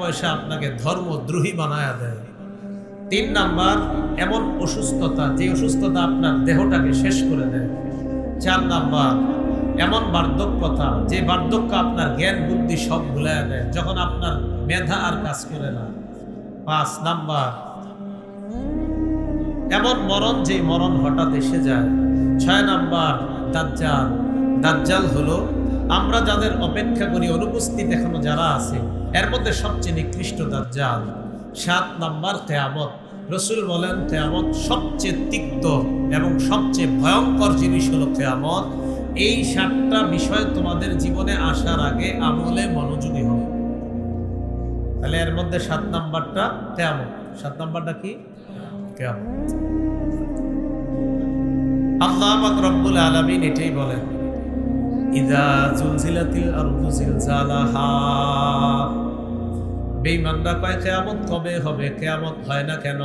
পয়সা আপনাকে ধর্মদ্রোহী বানায়া দেয়। তিন নাম্বার, এমন অসুস্থতা, যে অসুস্থতা আপনার দেহটাকে শেষ করে দেয়। চার নাম্বার, এমন বার্ধক্যতা, যে বার্ধক্য আপনার জ্ঞান, বুদ্ধি সব ভুলাইয়া দেয়, যখন আপনার মেধা আর কাজ করে না। পাঁচ নাম্বার, এমন মরণ যে মরণ হঠাৎ এসে যায়। ছয় নাম্বার, দাজ্জাল। দাজ্জাল হলো আমরা যাদের অপেক্ষা করি, অনুপস্থিত এখনও যারা আছে, এর মধ্যে সবচেয়ে নিকৃষ্ট দাজ্জাল। সাত নাম্বার কেয়ামত। রসুল বলেন, কেয়ামত সবচেয়ে তিক্ত এবং সবচেয়ে ভয়ঙ্কর জিনিস হলো কেয়ামত। এই সাতটা বিষয় তোমাদের জীবনে আসার আগে আমলে মনোযোগী হবে। তাহলে এর মধ্যে সাত নাম্বারটা কেয়ামত। সাত নাম্বারটা কি? কেয়ামত। আল্লাহ রব্বুল আলামিন এটাই বলেন ইদা কয়, কিয়ামত কবে হবে? কিয়ামত হয় না কেন?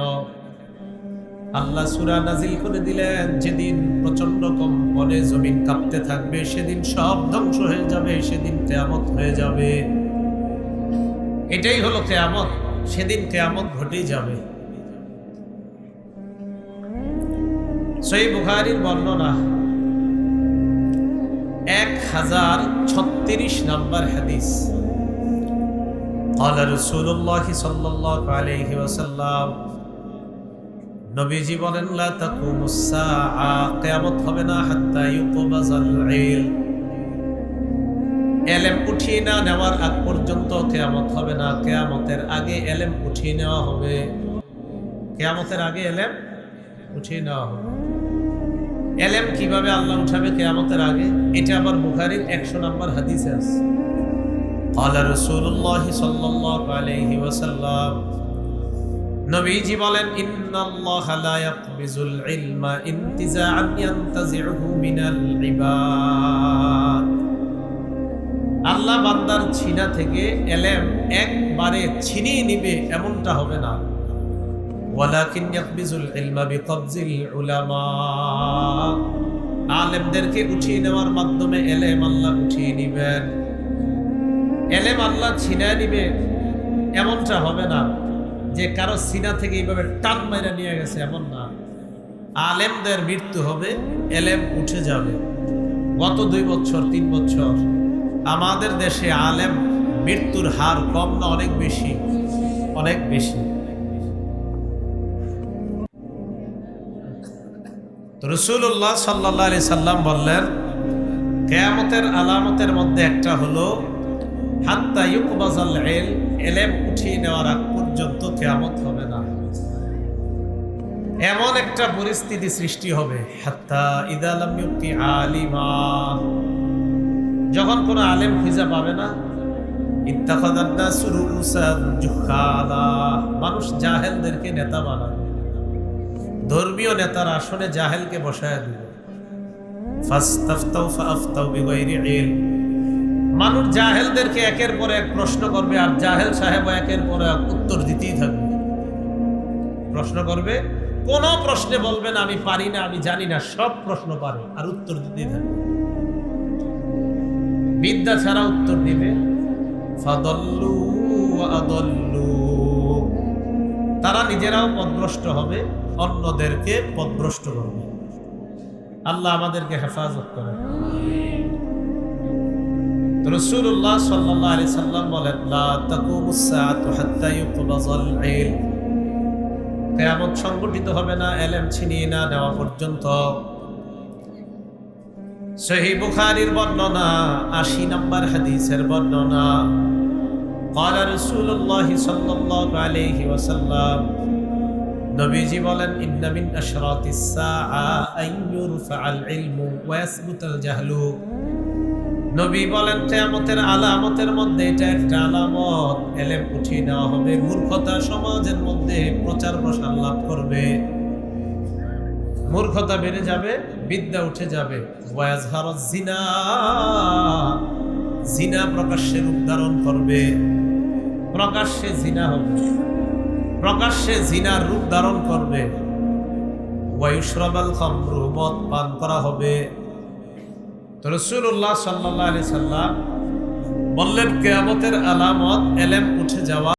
আল্লাহ সূরা নাজিল করে দিলেন, যেদিন প্রচণ্ড কম কম্পনে জমিন কাঁপতে থাকবে, সেদিন সব ধ্বংস হয়ে যাবে, সেদিন কিয়ামত হয়ে যাবে। এটাই হলো কিয়ামত, সেদিন কিয়ামত ঘটেই যাবে। সেই বুখারির বর্ণনা এক হাজার ছত্রিশ নম্বর হাদিস قال رسول الله صلى الله عليه وسلم নবীজি বলেন লা তাকুমুস সাআ কিয়ামত হবে না হাত্তা ইউকবাজাল ইলম এলেম উঠিয়ে না নেওয়ার আগ পর্যন্ত কেয়ামত হবে না কেয়ামতের আগে এলেম উঠিয়ে নেওয়া হবে কেয়ামতের আগে এলেম উঠিয়ে নেওয়া হবে এলেম কীভাবে আল্লাহ উঠাবে কেয়ামতের আগে? এটা আমার বুখারির একশো নম্বর হাদিসে আছে। আল্লাহ রসুল্লাহ সাল্লাহ আলহি ওসাল্লাম নবীজি বলেন, ইন্নাল্লাহ লা ইয়াকবিজুল ইলমা ইনতিজাআন ইয়ানতাজিউহু মিনাল ইবাদ. আল্লাহ বান্দার ছিনা থেকে এলেম একবারে ছিনিয়ে নিবে, এমনটা হবে না। ওয়ালাকিন ইয়াকবিজুল ইলমা বিকবজিল উলামা। আলেমদেরকে উঠিয়ে নেওয়ার মাধ্যমে এলেম আল্লাহ উঠিয়ে নিবেন। এলেম আল্লাহ ছিনা নিবে। এমনটা হবে না যে কারও সিনা থেকে এইভাবে টান মাইরা নিয়ে গেছে, এমন না। আলেমদের মৃত্যু হবে, এলেম উঠে যাবে। গত দুই বছর, তিন বছর আমাদের দেশে আলেম মৃত্যুর হার কম না অনেক বেশি? অনেক বেশি। রসুল্লাহ সাল্লাহ আলি সাল্লাম বললেন, কেয়ামতের আলামতের মধ্যে একটা হলো, হাত্তা ইউকবাজাল এল এলেম উঠিয়ে নেওয়ার আগ পর্যন্ত কেয়ামত হবে না। এমন একটা পরিস্থিতি সৃষ্টি হবে, হাত্তা ইদালাম ইউক্তি আলিমা। যখন কোনো আলেম খুঁজে পাবে না ইত্তাখাদান্না সুরুসান জুখালা মানুষ জাহেলদেরকে নেতা বানাবে। ধর্মীয় নেতার আসনে জাহেলকে বসায় ইলম। মানুষ জাহেলদেরকে একের পর এক প্রশ্ন করবে, আর জাহেল সাহেব একের পর এক উত্তর দিতেই থাকবে। প্রশ্ন করবে, কোন প্রশ্নে বলবেন আমি পারি না, আমি জানি না, সব প্রশ্ন পারে, আর উত্তর দিতেই থাকবে। বিদ্যা ছাড়া উত্তর দিবে ফাদল্লু আদল্লু তারা নিজেরাও পদভ্রষ্ট হবে, অন্যদেরকে পদভ্রষ্ট করবে। আল্লাহ আমাদেরকে হেফাজত করে রসুল্লাহ সাল্লাহ আলি সাল্লাম বলেন কেয়ামত সংগঠিত হবে না, এলেম ছিনিয়ে না নেওয়া পর্যন্ত। সহি বুখারির বর্ণনা, আশি নম্বর হাদিসের বর্ণনা। قال رسول الله صلى الله عليه وسلم নবীজি বলেন ইন্না মিন আশরাতিস সাআ আন ইউরফাআল ইলমু ওয়া ইয়াসবুতাল জাহলু নবী বলেন কেয়ামতের আলামতের মধ্যে এটা একটা আলামত এলেম উঠিয়ে নেওয়া হবে মূর্খতা সমাজের মধ্যে প্রচার প্রসার লাভ করবে মূর্খতা বেড়ে যাবে বিদ্যা উঠে যাবে জিনা জিনা প্রকাশ্যে রূপ ধারণ করবে প্রকাশ্যে জিনা হবে। প্রকাশ্যে জিনার রূপ ধারণ করবে। ওয়ায়ুশরাবাল খামরু, মদ পান করা হবে। তো রসুল্লাহ সাল্লাহ আলি সাল্লাম বললেন, কেয়ামতের আলামত এলেম উঠে যাওয়া